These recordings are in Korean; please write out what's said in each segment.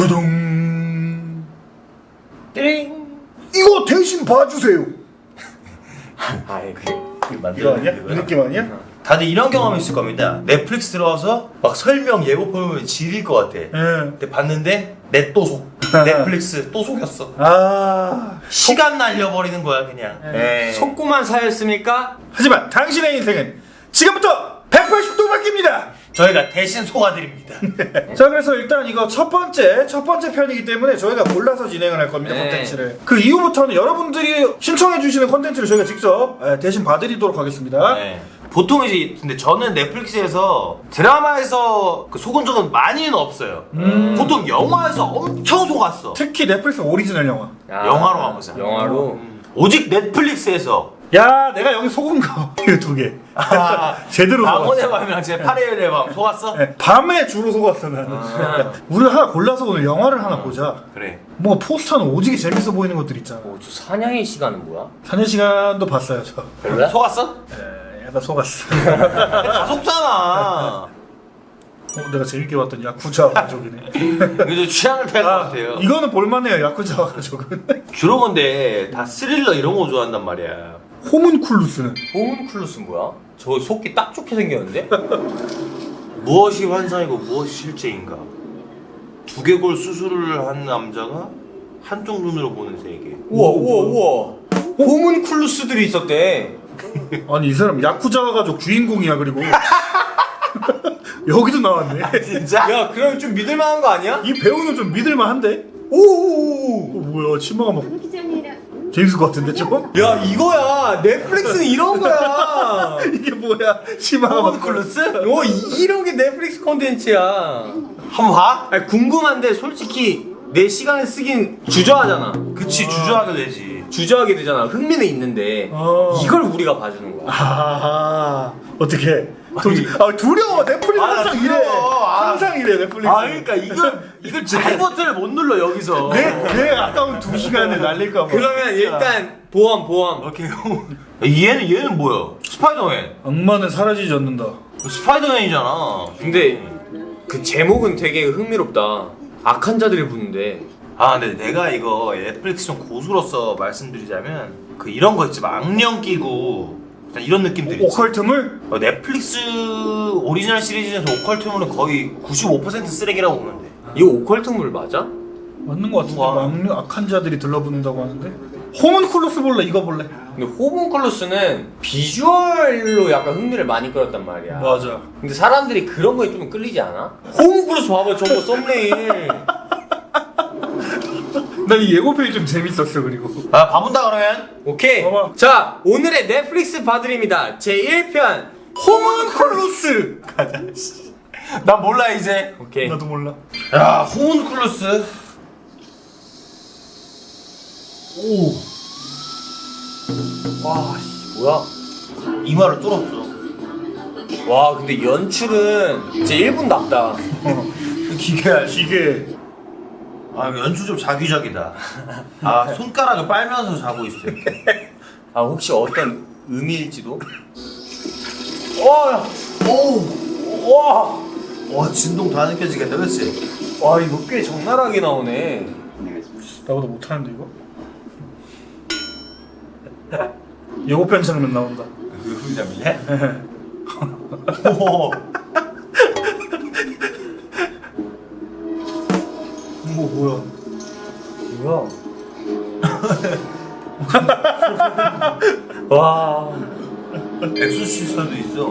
두둥. 띠링. 이거 대신 봐주세요. 아이 그, 그 이거 아니야? 이? 느낌 아니야? 다들 이런 경험 있을 겁니다. 넷플릭스 들어와서 막 설명 예고편 보면 지릴 것 같아. 예. 근데 봤는데 내 또 속. 넷플릭스 또 속였어. 아. 시간 날려버리는 거야 그냥. 예. 속고만 사였습니까? 하지만 당신의 인생은 지금부터 180도 바뀝니다. 저희가 대신 속아드립니다. 자 그래서 일단 이거 첫 번째 첫 번째 편이기 때문에 저희가 골라서 진행을 할 겁니다 네. 콘텐츠를 그 이후부터는 여러분들이 신청해 주시는 콘텐츠를 저희가 직접 에, 대신 봐드리도록 하겠습니다 네. 보통 이제 근데 저는 넷플릭스에서 드라마에서 그 속은 적은 많이는 없어요. 음. 보통 영화에서 엄청 속았어. 특히 넷플릭스 오리지널 영화 아, 영화로 가보자. 영화로. 오직 넷플릭스에서 야 내가 여기 속은 거 이거 두개 아, 제대로 남원의 속았어 밤이랑 제 8일의 밤 속았어? 네, 밤에 주로 속았어 나는 아. 우리 하나 골라서 오늘 영화를 하나 보자 그래. 뭐 포스터는 오지게 재밌어 보이는 것들 있잖아 어, 저 사냥의 시간은 뭐야? 사년 시간도 봤어요 저 별로야? 속았어? 에, 약간 속았어 다 속잖아. 어, 내가 재밌게 봤던 야쿠자 가족이네 이제 취향을 패는 것 같아요. 이거는 볼만해요 야쿠자 가족은 주로 근데 다 스릴러 이런 거 좋아한단 말이야. 호문쿨루스는 호문클루스 뭐야? 저 속기 딱 좋게 생겼는데? 무엇이 환상이고 무엇이 실제인가? 두개골 수술을 한 남자가 한쪽 눈으로 보는 세계. 우와 우와 우와 호문클루스들이 있었대 아니 이 사람 야쿠자 가족 주인공이야 그리고 여기도 나왔네 진짜? 야 그럼 좀 믿을만한 거 아니야? 이 배우는 좀 믿을만한데 오오오 어, 뭐야 치마가 막 재밌을 것 같은데 좀? 야 이거야. 넷플릭스는 이런 거야. 이게 뭐야? 치마가 막 클루스? 어 이- 이런 게 넷플릭스 콘텐츠야. 한번 봐? 아니, 궁금한데 솔직히 내 시간을 쓰긴 주저하잖아. 그치 주저하게 되지. 주저하게 되잖아. 흥미는 있는데 어. 이걸 우리가 봐주는 거야. 아 어떻게 아 두려워 넷플릭스 아, 항상 이래 두려워. 아. 항상 이래 넷플릭스 아 그러니까 이걸 이걸 잘 버튼을 못 눌러 여기서. 내, 내 아까운 두 시간을 날릴까 봐 그러면 일단 보험 보험 오케이. 얘는 얘는 뭐야? 스파이더맨. 악마는 사라지지 않는다 스파이더맨이잖아. 근데 그 제목은 되게 흥미롭다 악한 자들이 부는데 아 근데 내가 이거 넷플릭스 좀 고수로서 말씀드리자면 그 이런 거 있지 막 악령 끼고 약간 이런 느낌들이 있지. 오컬트물? 어, 넷플릭스 오리지널 시리즈에서 오컬트물은 거의 95% 쓰레기라고 보면 돼. 이거 오컬트물 맞아? 맞는 것 같은데 우와. 악령, 악한 자들이 들러붙는다고 하는데 호문쿨루스 볼래 이거 볼래 근데 호문클루스는 비주얼로 약간 흥미를 많이 끌었단 말이야 맞아 근데 사람들이 그런 거에 좀 끌리지 않아? 호문클루스 봐봐 저거 썸네일 난 이 예고편이 좀 재밌었어 그리고. 아 봐본다 그러면? 오케이. 봐봐. 자 오늘의 넷플릭스 봐드립니다. 제1편 호문쿨루스. 난 몰라 이제. 오케이. 나도 몰라. 야 호문클루스. 와 씨, 뭐야? 이마를 뚫었어. 와 근데 연출은 진짜 1분 낫다. 기계. 기계 아 연출 좀 자기적이다. 아 손가락을 빨면서 자고 있어. 아 혹시 어떤 의미일지도? 와, 오, 와, 와 진동 다 느껴지겠다, 그렇지? 와 이거 꽤 적나라하게 나오네 나보다 못하는데 이거? 예고편 장면 나온다 그 훈장이네. 오, 뭐야 뭐야 와 엑소시스터도 있어.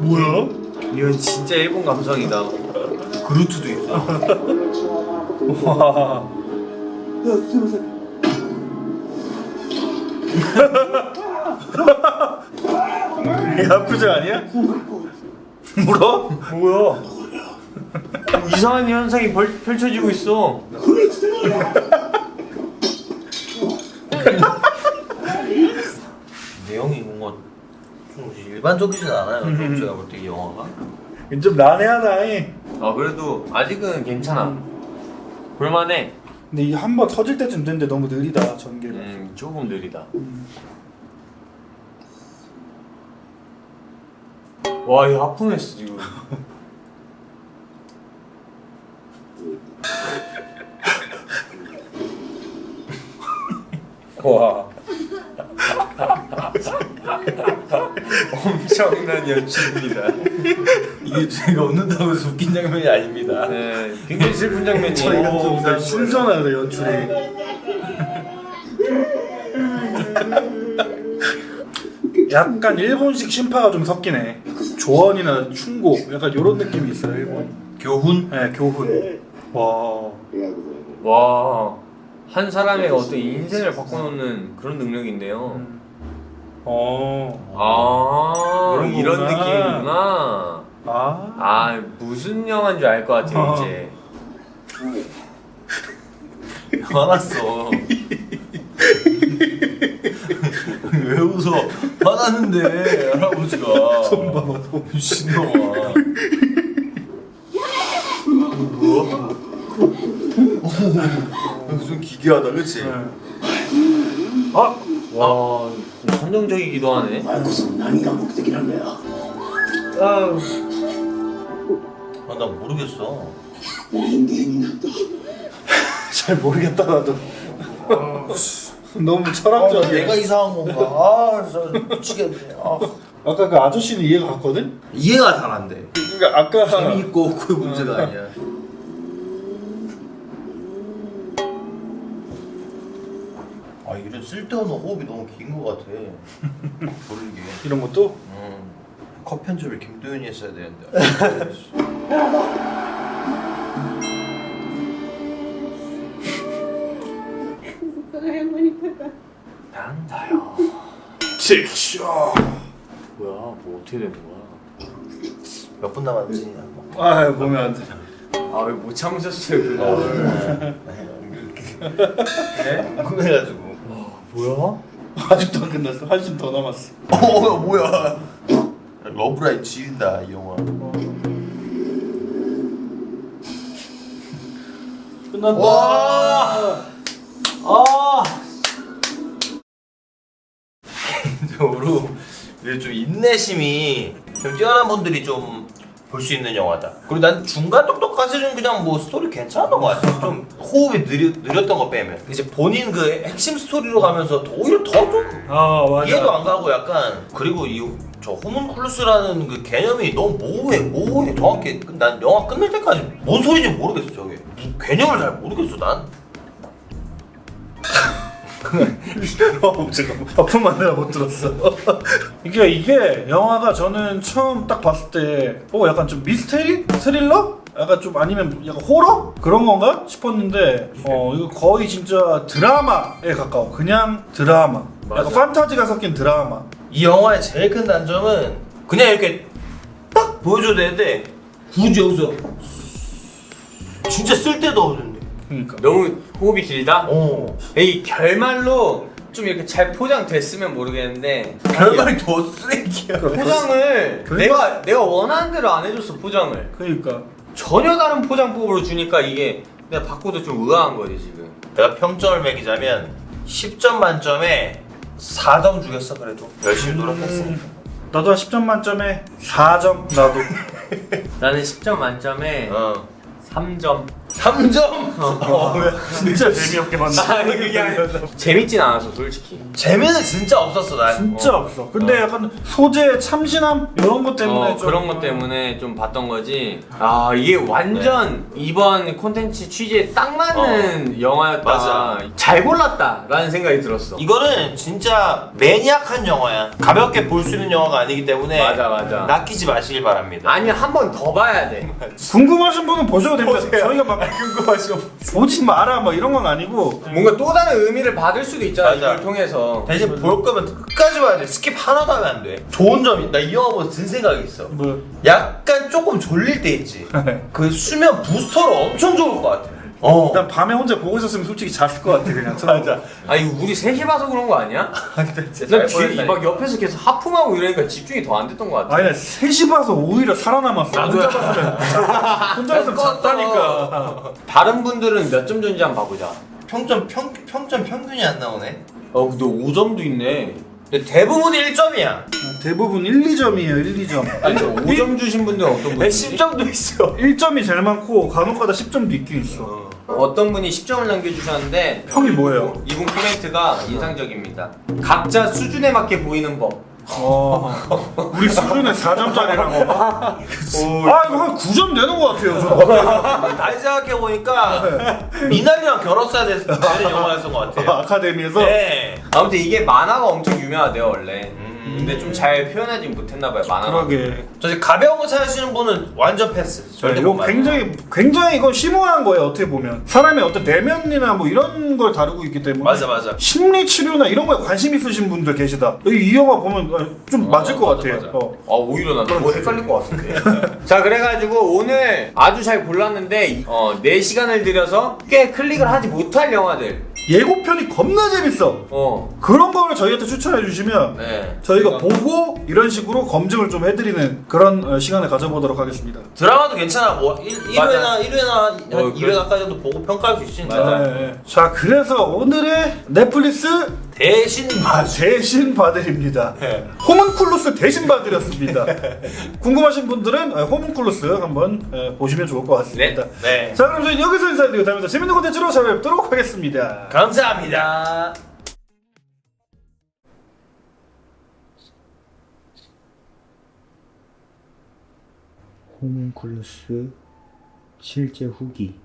뭐야? 이건 진짜 일본 감성이다 그루트도 있어. 와 야쿠자 아니야? 물어? 뭐야 이상한 현상이 벌, 펼쳐지고 있어. 내용이 뭔가 좀 일반적이진 않아요. 좀 제가 볼 때 이 영화가. 좀 난해하다 이. 아 그래도 아직은 괜찮아. 볼만해. 근데 이 한 번 터질 때쯤 됐는데 너무 느리다 전개가. 음 조금 느리다. 와이 하품했어 지금 와. 엄청난 연출입니다. 이게 제가 웃는다고 해서 웃긴 장면이 아닙니다. 네, 굉장히 슬픈 장면이에요. 저희가 좀 오, 신선하다 연출이. 약간 일본식 심파가 좀 섞이네. 조언이나 충고, 약간 이런 느낌이 있어요 일본. 교훈? 네, 교훈. 와. 와, 한 사람의 어떤 인생을 바꿔놓는 그런 능력인데요. 어. 아, 이런 거구나. 느낌이구나. 아. 아, 무슨 영화인 줄 알 것 같아요, 어. 이제. 화났어. 왜 웃어? 화났는데 할아버지가. 손 봐봐, 손. 미친놈아. 무슨 기괴하다, 그치? 네. 아. 와, 좀 선정적이기도 하네. お前こそ何が目的なんだよ 아, 아, 나 모르겠어. 人間になった 잘 모르겠다 나도. 너무 아, 철학적이야. 내가 이상한 건가? 아, 진짜 미치겠네. 아. 아까 그 아저씨는 이해가 갔거든? 이해가 잘 안 돼. 그러니까 아까 재미있고 없고의 문제가 아니야. 쓸데없는 호흡이 너무 긴 것 같아. 모르게. 이런 것도 음. 컷 편집을 김도현이 했어야 되는데. 난 다요. 직쇼. 뭐야, 뭐 어떻게 되는 거야? 몇 분 남았지? 아 보면 안 돼. 아, 왜 못 참으셨어요, 그거? 네? 궁금해가지고. 뭐야? 아직도 안 끝났어. 한심 더 남았어. 어, 뭐야? 러브라인 지린다 이 영화. 끝났다. 와. 아. 개인적으로 좀 인내심이 좀 뛰어난 분들이 좀 볼 수 있는 영화다. 그리고 난 중간 정도까지는 그냥 뭐 스토리 괜찮았던 것 같아. 좀 호흡이 느려, 느렸던 거 빼면 이제 본인 그 핵심 스토리로 가면서 더- 오히려 더좀 아 맞아. 이해도 안 가고 약간 그리고 이 저 호문클루스라는 그 개념이 너무 모호해 모호해 정확히 난 영화 끝날 때까지 뭔 소리인지 모르겠어 저게 무슨 개념을 잘 모르겠어 난 어, 잠깐만. 아픔만 내가 못 들었어. 이게 이게 영화가 저는 처음 딱 봤을 때, 어 약간 좀 미스테리, 스릴러, 약간 좀 아니면 약간 호러 그런 건가 싶었는데, 어 이거 거의 진짜 드라마에 가까워. 그냥 드라마. 약간 맞아. 판타지가 섞인 드라마. 이 영화의 제일 큰 단점은 그냥 이렇게 딱 보여줘야 되는데 굳이 여기서 진짜 쓸데도 없는데 그러니까. 너무 호흡이 길다? 어. 이 결말로 좀 이렇게 잘 포장됐으면 모르겠는데. 결말이 더 쓰레기야. 포장을 내가 내가 원하는 대로 안 해줬어 포장을. 그러니까. 전혀 다른 포장법으로 주니까 이게 내가 바꿔도 좀 의아한 거지 지금. 내가 평점을 매기자면 10점 만점에 4점 주겠어 그래도. 열심히 노력했으니까. 나도 한 10점 만점에 4점 나도. 나는 10점 만점에 어. 3점 3점? 어, 왜? 진짜 재미없게 봤나? 아니 그게 아니라 재밌진 않았어 솔직히. 재미는 진짜 없었어 난. 진짜 없어. 근데 약간 소재 참신함 이런 것 때문에 어, 좀 그런 것 때문에 좀 봤던 거지. 아 이게 완전 이번 콘텐츠 취지에 딱 맞는 영화였다. 맞아. 잘 골랐다 라는 생각이 들었어. 이거는 진짜 매니악한 영화야. 가볍게 볼 수 있는 영화가 아니기 때문에 맞아 맞아. 낚이지 마시길 바랍니다. 아니면 한번 더 봐야 돼. 궁금하신 분은 보셔도 됩니다. 저희가 막 궁금하시고 보지 마라 뭐 이런 건 아니고. 뭔가 또 다른 의미를 받을 수도 있잖아 맞아. 이걸 통해서. 대신 볼 거면 끝까지 봐야 돼. 스킵 하나도 하면 안 돼. 좋은 점이 나 이 영화 보고 든 생각이 있어. 뭐? 약간 조금 졸릴 때 있지. 그 수면 부스터로 엄청 좋을 것 같아 어. 일단 밤에 혼자 보고 있었으면 솔직히 잤을 것 같아 그냥. 맞아. 아니 우리 셋이 봐서 그런 거 아니야? 난 뒤에 막 옆에서 계속 하품하고 이러니까 집중이 더 안 됐던 것 같아. 아니 나 셋이 봐서 오히려 살아남았어. 나도야. 혼자 봤으면. 혼자 봤으면 잤다니까. 다른 분들은 몇점 줬는지 한번 봐보자. 평점 평, 평점 평균이 안 나오네? 어 근데 5점도 있네. 근데 대부분이 1점이야. 대부분 1, 2점이에요 1, 2점. 아니 저 5점 주신 분들 어떤 분이 10점도 있어. 1점이 제일 많고 간혹가다 10점도 있긴 있어 어떤 분이 10점을 남겨주셨는데 평이 뭐예요? 이분 코멘트가 인상적입니다. 각자 수준에 맞게 보이는 법. 어, 우리 수준에 4점짜리라고 아 이거 한 9점 되는 것 같아요 저는 다시 생각해 보니까 미나리랑 결혼해야 되는 영화였던 것 같아요. 아카데미에서 네. 아무튼 이게 만화가 엄청 유명하대요 원래. 근데 좀 잘 표현하지 못했나 봐요 만화가. 그러게 저 이제 가벼운 거 찾으시는 분은 완전 패스. 절대 네, 못 이거 만나. 굉장히 굉장히 이거 심오한 거예요 어떻게 보면 사람의 어떤 내면이나 뭐 이런 걸 다루고 있기 때문에 맞아 맞아. 심리 치료나 이런 거에 관심 있으신 분들 계시다 여기 이 영화 보면 어, 좀 맞을 것 맞아, 같아요 맞아. 어. 아 오히려 난더 헷갈릴 것 같은데. 자 그래가지고 오늘 아주 잘 골랐는데 어, 4시간을 들여서 꽤 클릭을 하지 못할 영화들. 예고편이 겁나 재밌어 어. 그런 거를 저희한테 추천해 주시면 네. 저희 가 보고 이런 식으로 검증을 좀 해드리는 그런 어, 시간을 가져보도록 하겠습니다 드라마도 괜찮아. 뭐 1, 맞아. 1회나 1회나 한 어, 2회까지 정도 보고 평가할 수 있으니까. 맞아. 네. 자 그래서 오늘의 넷플릭스 대신 아, 대신 봐드립니다. 네. 호문쿨루스 대신 봐드렸습니다. 궁금하신 분들은 어, 호문쿨루스 한번 어, 보시면 좋을 것 같습니다. 네. 자 그럼 저희 여기서 인사드리고 다음에 또 재밌는 콘텐츠로 찾아뵙도록 하겠습니다. 감사합니다. 호문쿨루스 실제 후기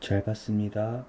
잘 봤습니다.